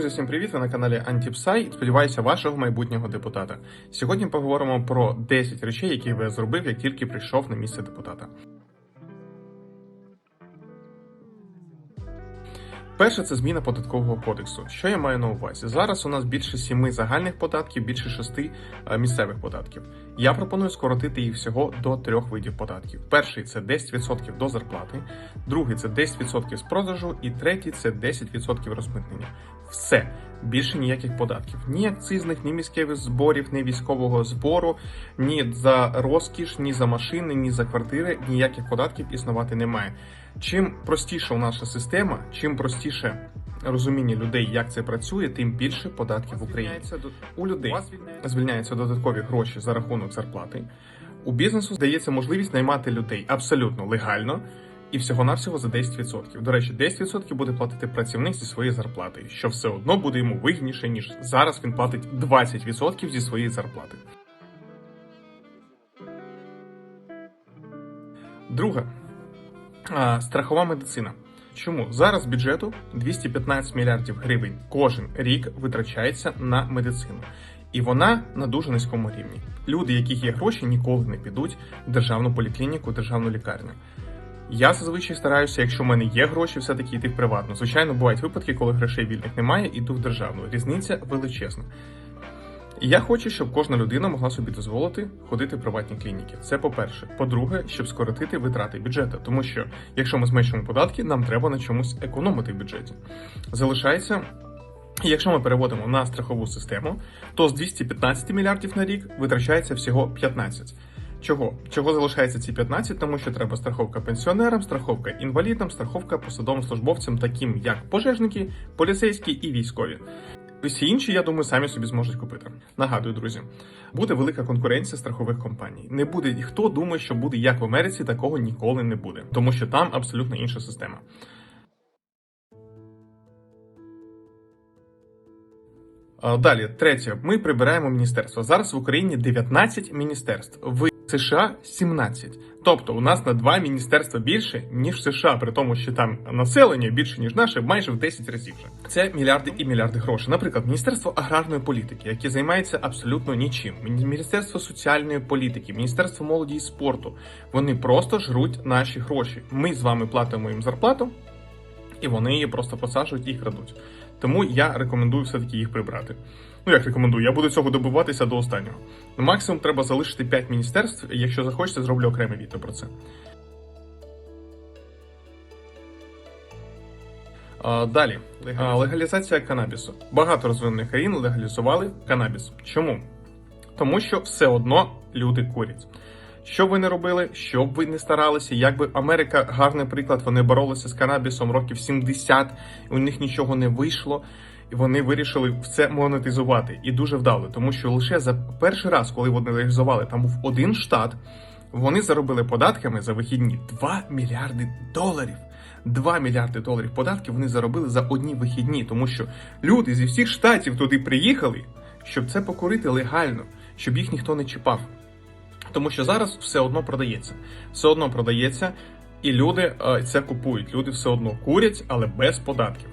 Друзі, всім привіт! Ви на каналі Антіпсай. Сподіваюся, вашого майбутнього депутата. Сьогодні поговоримо про 10 речей, які ви зробив, як тільки прийшов на місце депутата. Перше це зміна податкового кодексу. Що я маю на увазі? Зараз у нас більше сіми загальних податків, більше шести е, місцевих податків. Я пропоную скоротити їх всього до трьох видів податків. Перший це 10% до зарплати, другий це 10% з продажу, і третій це 10% розмитнення. Все більше ніяких податків, ні акцизних, ні міських зборів, ні військового збору, ні за розкіш, ні за машини, ні за квартири. Ніяких податків існувати немає. Чим простіша наша система, чим простіше розуміння людей, як це працює, тим більше податків в Україні. У людей звільняються додаткові гроші за рахунок зарплати. У бізнесу здається можливість наймати людей абсолютно легально і всього-навсього за 10%. До речі, 10% буде платити працівник зі своєї зарплати, що все одно буде йому вигідніше, ніж зараз він платить 20% зі своєї зарплати. Друге страхова медицина. Чому зараз бюджету 215 мільярдів гривень кожен рік витрачається на медицину, і вона на дуже низькому рівні. Люди, яких є гроші, ніколи не підуть в державну поліклініку, державну лікарню. Я зазвичай стараюся, якщо в мене є гроші, все-таки йти в приватну. Звичайно, бувають випадки, коли грошей вільних немає, іду в державну. Різниця величезна. І я хочу, щоб кожна людина могла собі дозволити ходити в приватні клініки. Це по-перше. По-друге, щоб скоротити витрати бюджету, тому що якщо ми зменшуємо податки, нам треба на чомусь економити в бюджеті. Залишається. Якщо ми переводимо на страхову систему, то з 215 мільярдів на рік витрачається всього 15. Чого? Чого залишається ці 15? Тому що треба страховка пенсіонерам, страховка інвалідам, страховка посадовим службовцям, таким як пожежники, поліцейські і військові. Усі інші, я думаю, самі собі зможуть купити. Нагадую, друзі, буде велика конкуренція страхових компаній. Не буде хто думає, що буде як в Америці, такого ніколи не буде, тому що там абсолютно інша система. Далі, третє, ми прибираємо міністерство. Зараз в Україні 19 міністерств. США 17. Тобто у нас на два міністерства більше, ніж в США, при тому, що там населення більше, ніж наше, майже в 10 разів вже. Це мільярди і мільярди грошей. Наприклад, Міністерство аграрної політики, яке займається абсолютно нічим. Міністерство соціальної політики, Міністерство молоді і спорту. Вони просто жруть наші гроші. Ми з вами платимо їм зарплату, і вони її просто посаджують і крадуть. Тому я рекомендую все-таки їх прибрати. Ну, як рекомендую, я буду цього добиватися до останнього. Максимум треба залишити 5 міністерств, якщо захочете, зроблю окреме відео про це. А, Далі А, легалізація канабісу. Багато розвинених країн легалізували канабіс. Чому? Тому що все одно люди курять. Що б ви не робили, що б ви не старалися, якби Америка гарний приклад, вони боролися з канабісом років 70, у них нічого не вийшло, і вони вирішили все монетизувати і дуже вдало, тому що лише за перший раз, коли вони легалізували, там був один штат, вони заробили податками за вихідні 2 мільярди доларів. 2 мільярди доларів податків вони заробили за одні вихідні, тому що люди зі всіх штатів туди приїхали, щоб це покурити легально, щоб їх ніхто не чіпав. Тому що зараз все одно продається. Все одно продається, і люди е, це купують. Люди все одно курять, але без податків.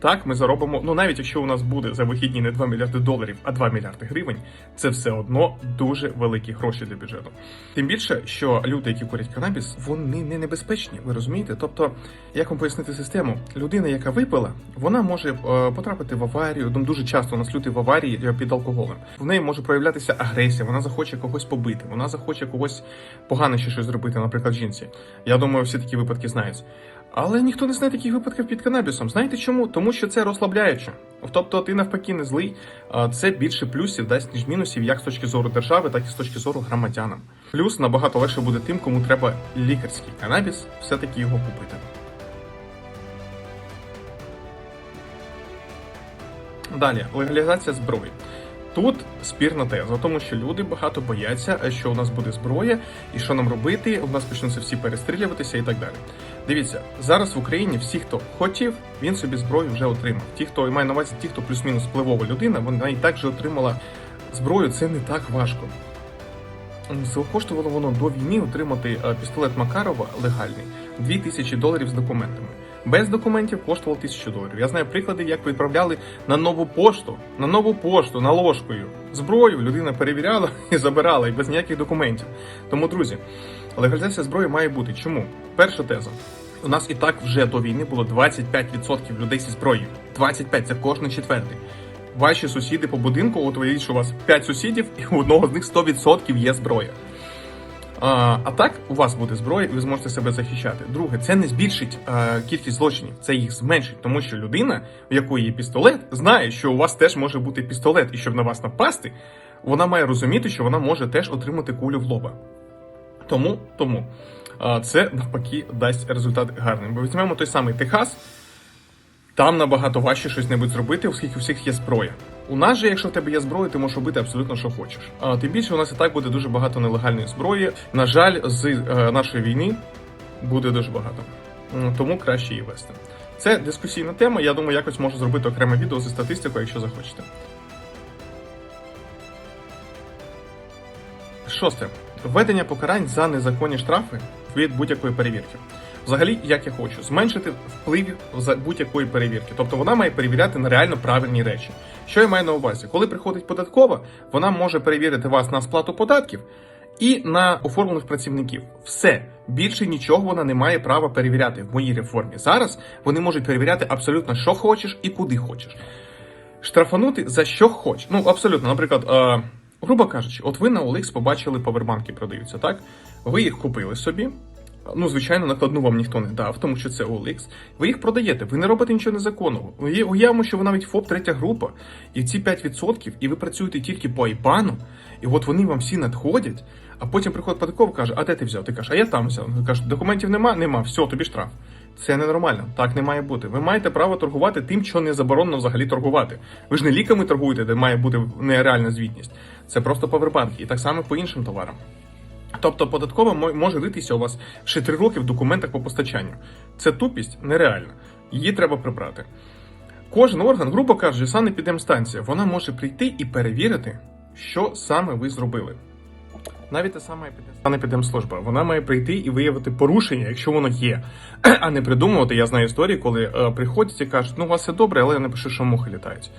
Так, ми заробимо. Ну навіть якщо у нас буде за вихідні не 2 мільярди доларів, а 2 мільярди гривень, це все одно дуже великі гроші для бюджету. Тим більше, що люди, які курять канабіс, вони не небезпечні. Ви розумієте? Тобто, як вам пояснити систему? Людина, яка випила, вона може е, потрапити в аварію. Ну, дуже часто у нас люди в аварії е, під алкоголем. В неї може проявлятися агресія. Вона захоче когось побити, вона захоче когось погано ще щось зробити, наприклад, жінці. Я думаю, всі такі випадки знають. Але ніхто не знає таких випадків під канабісом. Знаєте чому? Тому що це розслабляюче. Тобто ти навпаки не злий, це більше плюсів дасть ніж мінусів, як з точки зору держави, так і з точки зору громадянам. Плюс набагато легше буде тим, кому треба лікарський канабіс, все-таки його купити. Далі легалізація зброї. Тут спірна теза, тому що люди багато бояться, що у нас буде зброя, і що нам робити, у нас почнуться всі перестрілюватися і так далі. Дивіться, зараз в Україні всі, хто хотів, він собі зброю вже отримав. Ті, хто має на увазі, ті, хто плюс-мінус впливова людина, вона і так же отримала зброю. Це не так важко. Коштувало воно до війни отримати пістолет Макарова легальний 2000 доларів з документами. Без документів коштувало 1000 доларів. Я знаю приклади, як відправляли на нову пошту, на нову пошту, на ложкою. Зброю людина перевіряла і забирала, і без ніяких документів. Тому, друзі, легалізація зброї має бути. Чому? Перша теза. У нас і так вже до війни було 25% людей зі зброєю. 25 це кожен четвертий. Ваші сусіди по будинку, от уявіть, що у вас 5 сусідів, і у одного з них 100% є зброя. А, а так у вас буде зброя, і ви зможете себе захищати. Друге, це не збільшить а, кількість злочинів, це їх зменшить, тому що людина, у якої є пістолет, знає, що у вас теж може бути пістолет, і щоб на вас напасти, вона має розуміти, що вона може теж отримати кулю в лоба. Тому, тому а, це навпаки дасть результат гарним. Бо візьмемо той самий Техас. Там набагато важче щось небудь зробити, оскільки у всіх є зброя. У нас же, якщо в тебе є зброя, ти можеш робити абсолютно що хочеш. А тим більше у нас і так буде дуже багато нелегальної зброї. На жаль, з е, нашої війни буде дуже багато. Тому краще її вести. Це дискусійна тема. Я думаю, якось можу зробити окреме відео зі статистикою, якщо захочете. Шосте. Введення покарань за незаконні штрафи від будь-якої перевірки. Взагалі, як я хочу, зменшити вплив будь-якої перевірки. Тобто вона має перевіряти на реально правильні речі. Що я маю на увазі? Коли приходить податкова, вона може перевірити вас на сплату податків і на оформлених працівників. Все більше нічого вона не має права перевіряти в моїй реформі. Зараз вони можуть перевіряти абсолютно що хочеш і куди хочеш. Штрафанути за що хочеш. Ну абсолютно, наприклад. Е- Грубо кажучи, от ви на OLX побачили павербанки продаються, так? Ви їх купили собі. Ну, звичайно, накладну вам ніхто не дав, тому що це OLX. Ви їх продаєте, ви не робите нічого незаконного. Уя- Уявимо, що ви навіть ФОП третя група, і ці 5%, і ви працюєте тільки по айпану, і от вони вам всі надходять, а потім приходить податкова каже, а де ти взяв? Ти кажеш, а я там взяв. Ти кажеш, документів нема, нема, все, тобі штраф. Це ненормально, так не має бути. Ви маєте право торгувати тим, що не заборонено взагалі торгувати. Ви ж не ліками торгуєте, де має бути нереальна звітність. Це просто павербанки, і так само по іншим товарам. Тобто податкова може ритися у вас ще три роки в документах по постачанню. Це тупість нереальна. Її треба прибрати. Кожен орган, грубо кажучи, санепідемстанція, вона може прийти і перевірити, що саме ви зробили. Навіть та сама санепідемслужба, вона має прийти і виявити порушення, якщо воно є, а не придумувати. Я знаю історії, коли е, приходять і кажуть, ну у вас все добре, але я напишу, що мухи літають.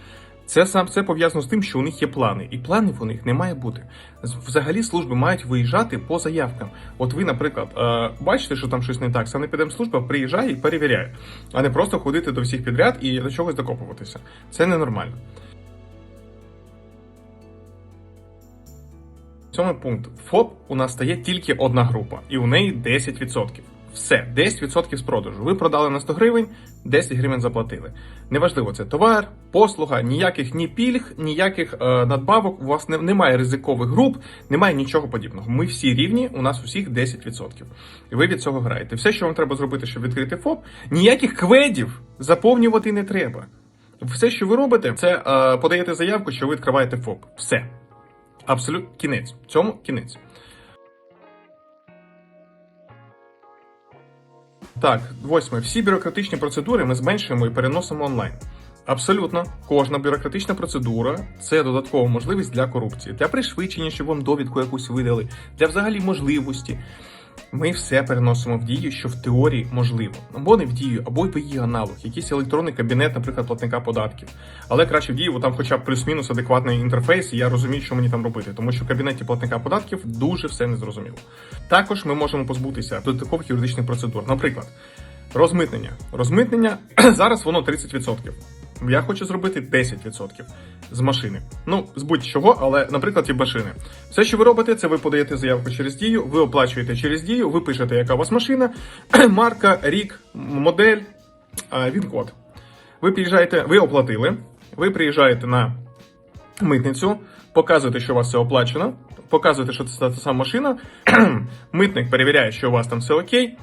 Це сам це пов'язано з тим, що у них є плани, і планів у них не має бути. Взагалі служби мають виїжджати по заявкам. От ви, наприклад, е, бачите, що там щось не так. Санепідемслужба приїжджає і перевіряє, а не просто ходити до всіх підряд і до чогось докопуватися. Це ненормально. Сьомий пункт. ФОП у нас стає тільки одна група, і у неї 10%. Все, 10% з продажу. Ви продали на 100 гривень, 10 гривень заплатили. Неважливо, це товар, послуга, ніяких ні пільг, ніяких е, надбавок. У вас не, немає ризикових груп, немає нічого подібного. Ми всі рівні, у нас усіх 10%. І ви від цього граєте. Все, що вам треба зробити, щоб відкрити ФОП, ніяких кведів заповнювати не треба. Все, що ви робите, це е, подаєте заявку, що ви відкриваєте ФОП. Все. Абсолютно кінець. Цьому кінець. Так, восьме. Всі бюрократичні процедури ми зменшуємо і переносимо онлайн. Абсолютно, кожна бюрократична процедура це додаткова можливість для корупції, для пришвидшення, щоб вам довідку якусь видали, для взагалі можливості. Ми все переносимо в дію, що в теорії можливо. Або не в дію, або в її аналог, якийсь електронний кабінет, наприклад, платника податків. Але краще в дії, бо там хоча б плюс-мінус адекватний інтерфейс, і я розумію, що мені там робити, тому що в кабінеті платника податків дуже все незрозуміло. Також ми можемо позбутися додаткових юридичних процедур. Наприклад, розмитнення. Розмитнення зараз воно 30%. Я хочу зробити 10% з машини. Ну, з будь-чого, але, наприклад, від машини. Все, що ви робите, це ви подаєте заявку через дію, ви оплачуєте через дію, ви пишете, яка у вас машина, марка, рік, модель, він-код. Ви приїжджаєте, ви оплатили, ви приїжджаєте на митницю, показуєте, що у вас все оплачено, показуєте, що це та сама машина. Митник перевіряє, що у вас там все окей.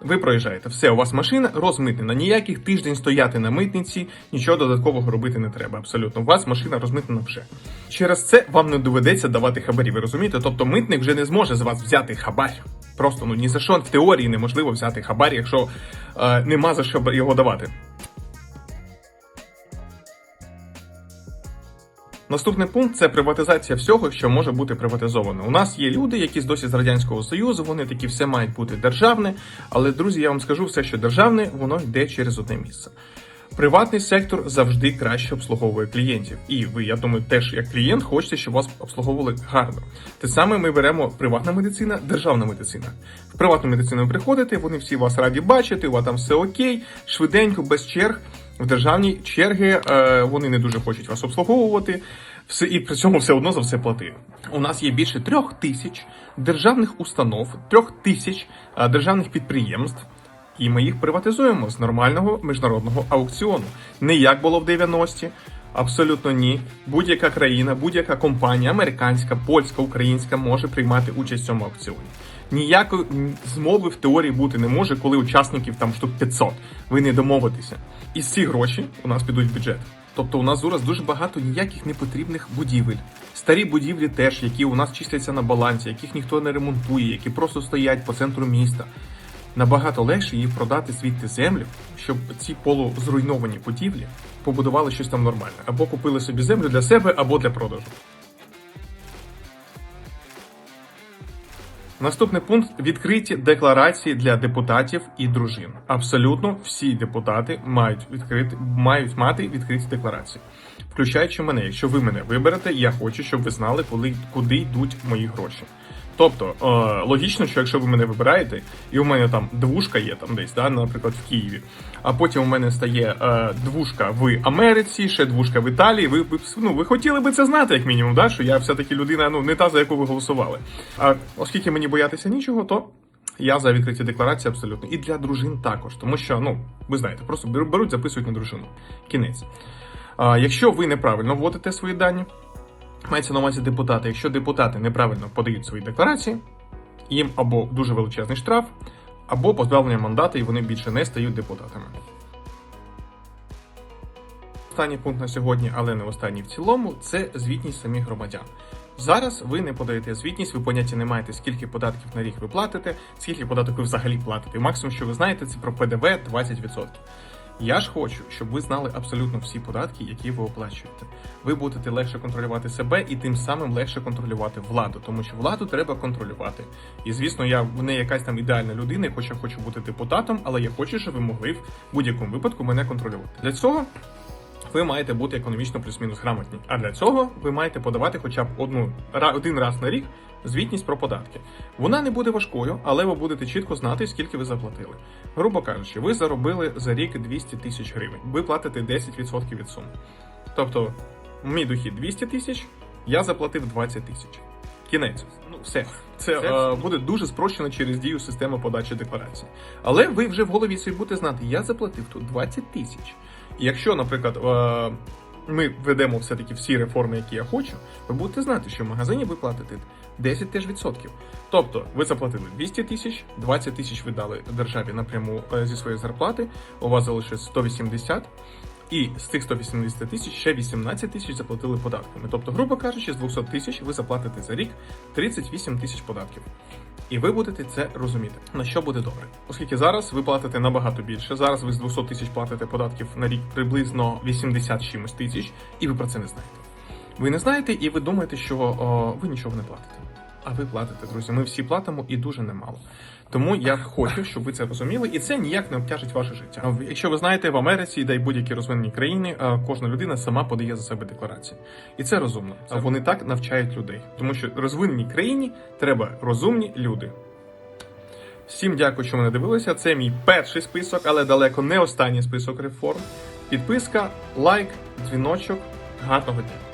Ви проїжджаєте, все, у вас машина розмитнена. Ніяких тиждень стояти на митниці, нічого додаткового робити не треба. Абсолютно, у вас машина розмитнена вже. Через це вам не доведеться давати хабарі. Ви розумієте? Тобто митник вже не зможе з вас взяти хабар. Просто ну ні за що в теорії неможливо взяти хабар, якщо е, нема за що його давати. Наступний пункт це приватизація всього, що може бути приватизовано. У нас є люди, які досі з радянського союзу, вони такі все мають бути державне. Але друзі, я вам скажу, все, що державне, воно йде через одне місце. Приватний сектор завжди краще обслуговує клієнтів, і ви, я думаю, теж як клієнт хочете, щоб вас обслуговували гарно. Те саме ми беремо приватна медицина, державна медицина. В приватну медицину ви приходите, вони всі вас раді бачити, у вас там все окей, швиденько, без черг. В державній черги е, вони не дуже хочуть вас обслуговувати. Все і при цьому все одно за все платити. У нас є більше трьох тисяч державних установ, трьох тисяч е, державних підприємств. І ми їх приватизуємо з нормального міжнародного аукціону. Не як було в 90-ті. Абсолютно ні. Будь-яка країна, будь-яка компанія, американська, польська, українська, може приймати участь в цьому аукціоні. Ніякої змови в теорії бути не може, коли учасників там штук 500. Ви не домовитеся. І ці гроші у нас підуть в бюджет. Тобто у нас зараз дуже багато ніяких непотрібних будівель. Старі будівлі теж, які у нас числяться на балансі, яких ніхто не ремонтує, які просто стоять по центру міста. Набагато легше їй продати звідти землю, щоб ці полузруйновані будівлі побудували щось там нормальне, або купили собі землю для себе, або для продажу. Наступний пункт відкриті декларації для депутатів і дружин. Абсолютно всі депутати мають відкрити мають мати відкриті декларації, включаючи мене. Якщо ви мене виберете, я хочу, щоб ви знали, коли куди йдуть мої гроші. Тобто е, логічно, що якщо ви мене вибираєте, і у мене там двушка є там десь, да, наприклад, в Києві, а потім у мене стає е, двушка в Америці, ще двушка в Італії. Ви, ну ви хотіли би це знати, як мінімум, да, що я все-таки людина, ну не та за яку ви голосували. А оскільки мені боятися нічого, то я за відкриті декларації абсолютно. І для дружин також, тому що, ну, ви знаєте, просто беруть, записують на дружину. Кінець. А, якщо ви неправильно вводите свої дані, мається на увазі депутати. Якщо депутати неправильно подають свої декларації, їм або дуже величезний штраф, або позбавлення мандата, і вони більше не стають депутатами. Останній пункт на сьогодні, але не останній в цілому, це звітність самих громадян. Зараз ви не подаєте звітність, ви поняття не маєте, скільки податків на рік ви платите, скільки податків ви взагалі платите. Максимум, що ви знаєте, це про ПДВ 20%. Я ж хочу, щоб ви знали абсолютно всі податки, які ви оплачуєте. Ви будете легше контролювати себе і тим самим легше контролювати владу, тому що владу треба контролювати. І звісно, я не якась там ідеальна людина, хоча хочу бути депутатом, але я хочу, щоб ви могли в будь-якому випадку мене контролювати. Для цього ви маєте бути економічно плюс-мінус грамотні. А для цього ви маєте подавати хоча б одну один раз на рік звітність про податки. Вона не буде важкою, але ви будете чітко знати, скільки ви заплатили. Грубо кажучи, ви заробили за рік 200 тисяч гривень. Ви платите 10% від суми. Тобто, мій дохід 200 тисяч, я заплатив 20 тисяч. Кінець. Ну, все. Це е, буде дуже спрощено через дію системи подачі декларацій. Але ви вже в голові собі будете знати, я заплатив тут 20 тисяч. Якщо, наприклад, е, ми ведемо все-таки всі реформи, які я хочу, ви будете знати, що в магазині ви платите 10 теж відсотків. Тобто ви заплатили 200 тисяч, 20 тисяч ви дали державі напряму е, зі своєї зарплати, у вас залишилось 180, і з цих 180 тисяч ще 18 тисяч заплатили податками. Тобто, грубо кажучи, з 200 тисяч ви заплатите за рік 38 тисяч податків. І ви будете це розуміти, на що буде добре. Оскільки зараз ви платите набагато більше. Зараз ви з 200 тисяч платите податків на рік приблизно 80 з чимось тисяч, і ви про це не знаєте. Ви не знаєте, і ви думаєте, що о, ви нічого не платите. А ви платите, друзі. Ми всі платимо і дуже немало. Тому я хочу, щоб ви це розуміли, і це ніяк не обтяжить ваше життя. Якщо ви знаєте, в Америці да й будь-які розвинені країни, кожна людина сама подає за себе декларації. І це розумно. А вони так навчають людей, тому що розвиненій країні треба розумні люди. Всім дякую, що мене дивилися. Це мій перший список, але далеко не останній список реформ. Підписка, лайк, дзвіночок. Гарного дня!